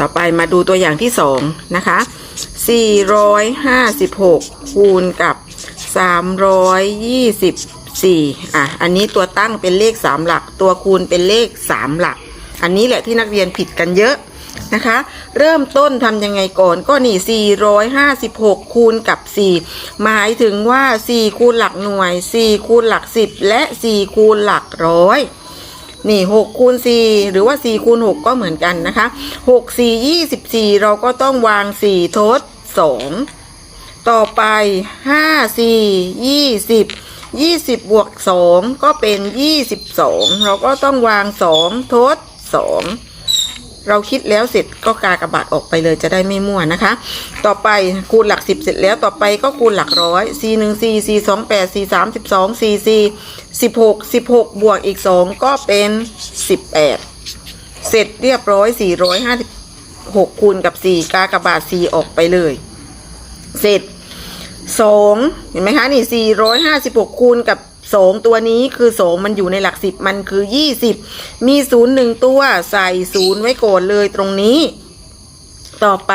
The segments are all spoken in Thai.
ต่อไปมาดูตัวอย่างที่สองนะคะ 456 คูณกับ 324 อะ อันนี้ตัวตั้งเป็นเลข 3 หลัก ตัวคูณเป็นเลข 3 หลัก อันนี้แหละที่นักเรียนผิดกันเยอะนะคะ เริ่มต้นทำยังไงก่อนก็นี่ 456 คูณกับ 4 หมายถึงว่า 4 คูณหลักหน่วย 4 คูณหลัก 10 และ 4 คูณหลักร้อย นี่หกคูณสี่หรือว่าสี่คูณหกก็เหมือนกันนะคะหกสี่ยี่สิบสี่เราก็ต้องวางสี่ทดสองต่อไปห้าสี่ยี่สิบยี่สิบบวกสองก็เป็นยี่สิบสองเราก็ต้องวางสองทดสอง เราคิดแล้วเสร็จก็กากระบาดออกไปเลยจะได้ไม่มั่วนะคะ ต่อไปคูณหลักสิบเสร็จแล้วต่อไปก็คูณหลักร้อยสี่หนึ่งสี่สี่สองแปดสี่สามสิบสองสี่สี่สิบหกสิบหกบวกอีกสองก็เป็นสิบแปดเสร็จเรียบร้อยสี่ร้อยห้าสิบหกคูณกับสี่กากระบาดสี่ออกไปเลย เสร็จสองเห็นไหมคะนี่สี่ร้อยห้าสิบหกคูณกับ สองตัวนี้คือสองมันอยู่ในหลักสิบมันคือยี่สิบมีศูนย์หนึ่งตัวใส่ศูนย์ไว้ก่อนเลยตรงนี้ ต่อไป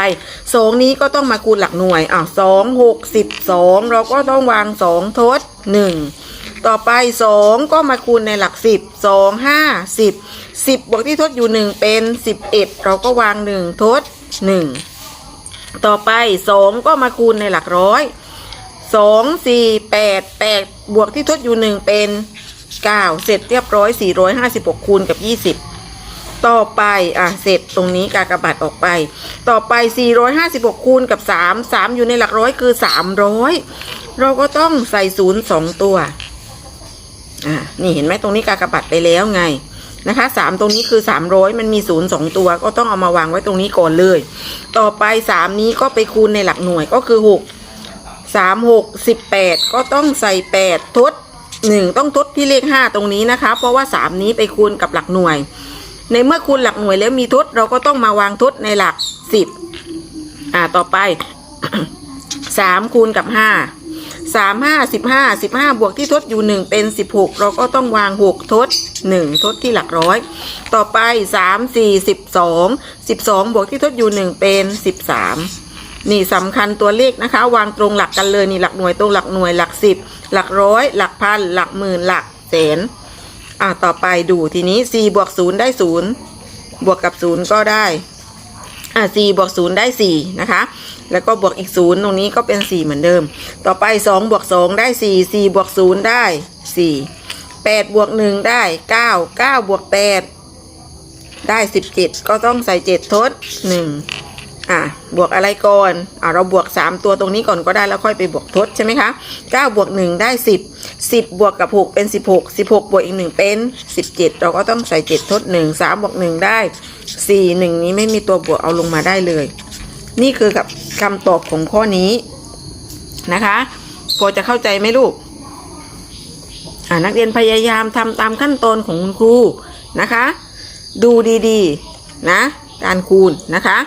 สองนี้ก็ต้องมาคูณหลักหน่วยอะสองหกสิบสองเราก็ต้องวางสองทดหนึ่งต่อไปสองก็มาคูณในหลักสิบสองห้าสิบสิบบวกที่ทดอยู่หนึ่งเป็นสิบเอ็ดเราก็วางหนึ่งทดหนึ่งต่อไปสองก็มาคูณในหลักร้อย สองสี่แปดแปดบวกที่ทดอยู่หนึ่งเป็นเก้าเสร็จเรียบร้อยสี่ร้อยห้าสิบหกคูณกับยี่สิบต่อไป อะ เสร็จตรงนี้กากบาทออกไป ต่อไป 456 คูณกับ 3 3 อยู่ในหลักร้อยคือ 300 เราก็ต้องใส่ศูนย์สองตัว อะ นี่เห็นไหมตรงนี้กากบาทไปแล้วไง นะคะ 3 ตรงนี้คือ 300 มันมีศูนย์สองตัว ก็ต้องเอามาวางไว้ตรงนี้ก่อนเลย ต่อไป 3 นี้ก็ไปคูณในหลักหน่วยก็คือ 6 3 6 18ก็ต้องใส่8ทด1ต้องทดที่เลข5ตรงนี้นะคะ เพราะว่า3นี้ไปคูณกับหลักหน่วย ในเมื่อคูณหลักหน่วยแล้วมีทดเราก็ต้องมาวางทดในหลักสิบอ่าต่อไปสามคูณกับห้าสามห้าสิบห้าสิบห้าบวกที่ทดอยู่หนึ่งเป็นสิบหกเราก็ต้องวางหกทดหนึ่งทดที่หลักร้อย ต่อไปสามสี่สิบสองสิบสองบวกที่ทดอยู่หนึ่งเป็นสิบสาม นี่สำคัญตัวเลขนะคะ วางตรงหลักกันเลยนี่หลักหน่วยตรงหลักหน่วยหลักสิบหลักร้อย หลักพัน หลักหมื่นหลักแสนอ่าต่อไปดูทีนี้4บวก0ได้0บวกกับ0ก็ได้อ่า4บวก0ได้4นะคะ แล้วก็บวกอีก0ตรงนี้ก็เป็น4เหมือนเดิม ต่อไป2บวก2ได้4 4บวก0ได้4 8บวก1ได้9 9บวก8ได้17ก็ต้องใส่7ทด1 อะบวกอะไรก่อนอะเราบวก 3 ตัวตรงนี้ก่อนก็ได้แล้วค่อยไปบวกทดใช่ไหมคะ9บวก1ได้ 10 10 บวกกับ 6 เป็น 16 16 บวกอีก 1 เป็น 17 เราก็ต้องใส่ 7 ทด 1 3 บวก 1 ได้ 4 1 นี้ไม่มีตัวบวกเอาลงมาได้เลย นี่คือกับคำตอบของข้อนี้นะคะ พอจะเข้าใจไหมลูกอ่านักเรียนพยายามทำตามขั้นตอนของคุณครูนะคะ ดูดีๆนะ การคูณนะคะ